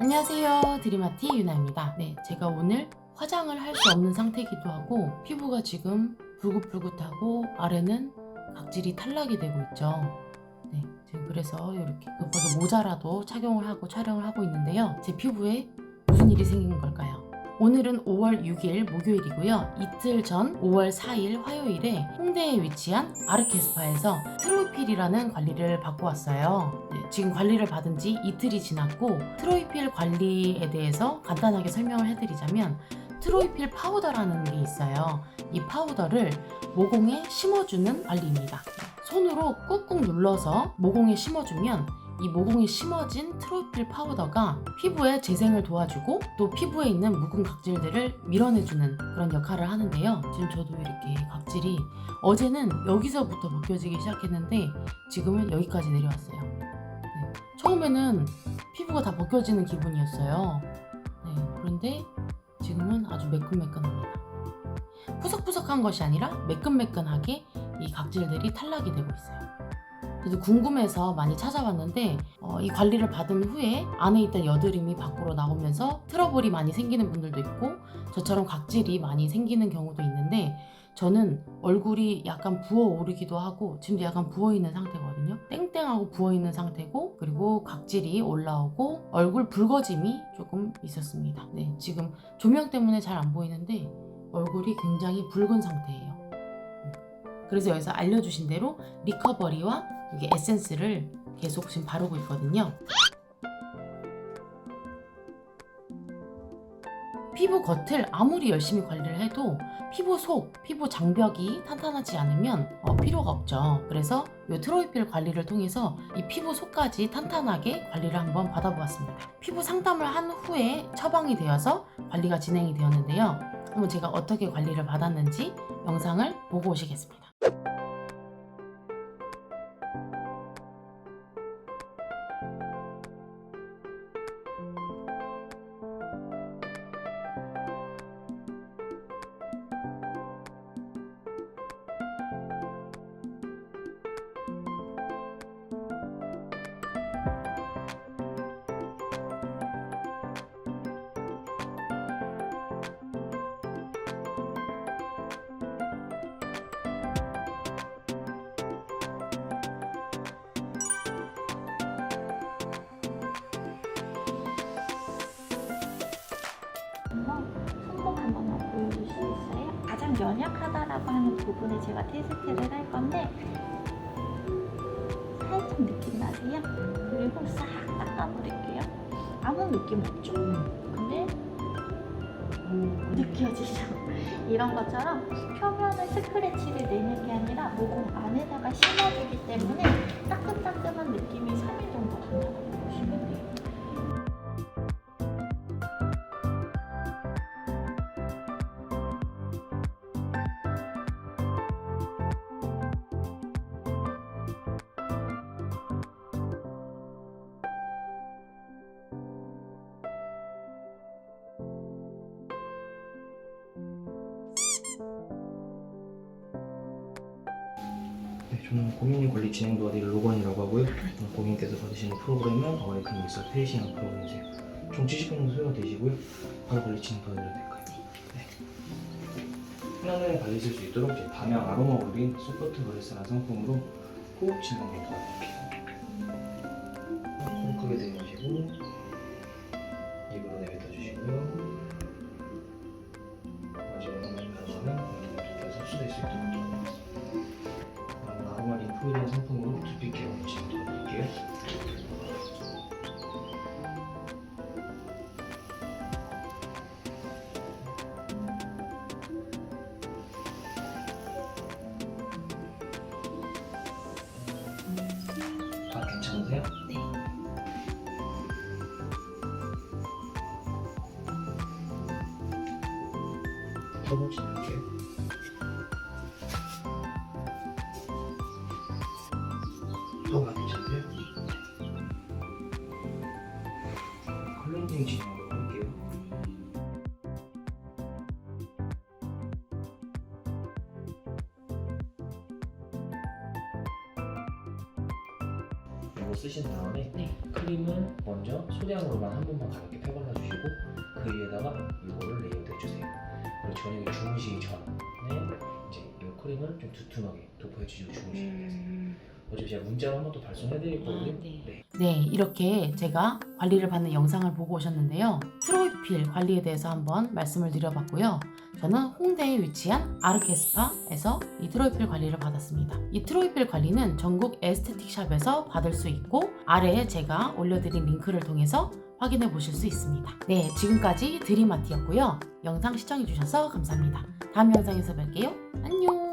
안녕하세요. 드리마티 유나입니다. 네 제가 오늘 화장을 할 수 없는 상태이기도 하고 피부가 지금 붉긋붉긋하고 아래는 각질이 탈락이 되고 있죠. 네 지금 그래서 이렇게 급하게 모자라도 착용을 하고 촬영을 하고 있는데요. 제 피부에 무슨 일이 생긴 걸까요? 오늘은 5월 6일 목요일이고요. 이틀 전 5월 4일 화요일에 홍대에 위치한 아르케스파에서 트로이필이라는 관리를 받고 왔어요. 네, 지금 관리를 받은 지 이틀이 지났고 트로이필 관리에 대해서 간단하게 설명을 해드리자면 트로이필 파우더라는 게 있어요. 이 파우더를 모공에 심어주는 관리입니다. 손으로 꾹꾹 눌러서 모공에 심어주면 이 모공에 심어진 트로이필 파우더가 피부의 재생을 도와주고 또 피부에 있는 묵은 각질들을 밀어내주는 그런 역할을 하는데요. 지금 저도 이렇게 각질이 어제는 여기서부터 벗겨지기 시작했는데 지금은 여기까지 내려왔어요. 네. 처음에는 피부가 다 벗겨지는 기분이었어요. 네. 그런데 지금은 아주 매끈매끈합니다. 푸석푸석한 것이 아니라 매끈매끈하게 이 각질들이 탈락이 되고 있어요. 그래서 궁금해서 많이 찾아봤는데 어, 이 관리를 받은 후에 안에 있던 여드름이 밖으로 나오면서 트러블이 많이 생기는 분들도 있고 저처럼 각질이 많이 생기는 경우도 있는데 저는 얼굴이 약간 부어오르기도 하고 지금도 약간 부어있는 상태거든요. 땡땡하고 부어있는 상태고 그리고 각질이 올라오고 얼굴 붉어짐이 조금 있었습니다. 네 지금 조명 때문에 잘 안 보이는데 얼굴이 굉장히 붉은 상태예요. 그래서 여기서 알려주신 대로 리커버리와 여기 에센스를 계속 지금 바르고 있거든요. 피부 겉을 아무리 열심히 관리를 해도 피부 속, 피부 장벽이 탄탄하지 않으면 어, 필요가 없죠. 그래서 이 트로이필 관리를 통해서 이 피부 속까지 탄탄하게 관리를 한번 받아보았습니다. 피부 상담을 한 후에 처방이 되어서 관리가 진행이 되었는데요. 한번 제가 어떻게 관리를 받았는지 영상을 보고 오시겠습니다. 한번 손목 한 번만 보여줄 수 있어요? 가장 연약하다라고 하는 부분을 제가 테스트를 할 건데 살짝 느낌 나세요? 그리고 싹 닦아버릴게요. 아무 느낌 없죠? 근데 느껴지죠? 이런 것처럼 표면을 스크래치를 내는 게 아니라 모공 안에다가 심어주기 때문에 따끔따끔한 느낌이 3일 정도 간다고 네, 저는 고객님 관리 진행 도와드릴 로건이라고 하고요. 고객님께서 받으시는 프로그램은 어메리칸 믹서 페이싱 프로그램이세요. 총 70분 정도 소요가 되시고요. 바로 관리 진행 도와드려도 될까요? 네. 편안하게 관리하실 수 있도록 제 담양 아로마 올린 소프트 브레스라는 상품으로 호흡 진행 도와드릴게요. 손 크게 대보시고 입으로 내뱉어 주시고요. 마지막으로 가져가면 고객님께서 흡수될 수 있도록 포일의 상품으로 두피 케어 진행 도와드릴게요. 아 괜찮으세요? 네. 혀로 진행할게요. 클렌징 진행으로 할게요. 물로 쓰신 다음에 네. 크림은 먼저 소량으로만 한 번만 가볍게 펴발라 주시고 그 위에다가 이거를 레이어드 해주세요. 그리고 저녁에 주무시기 전에 이제 이 크림을 좀 두툼하게 도포해 주시고 주무시면 되세요. 어차피 제가 문자로 한번더 발송해드릴 거거든요. 아, 네. 네. 네, 이렇게 제가 관리를 받는 영상을 보고 오셨는데요. 트로이필 관리에 대해서 한번 말씀을 드려봤고요. 저는 홍대에 위치한 아르케스파에서 이 트로이필 관리를 받았습니다. 이 트로이필 관리는 전국 에스테틱 샵에서 받을 수 있고 아래에 제가 올려드린 링크를 통해서 확인해 보실 수 있습니다. 네, 지금까지 드림아티였고요. 영상 시청해주셔서 감사합니다. 다음 영상에서 뵐게요. 안녕!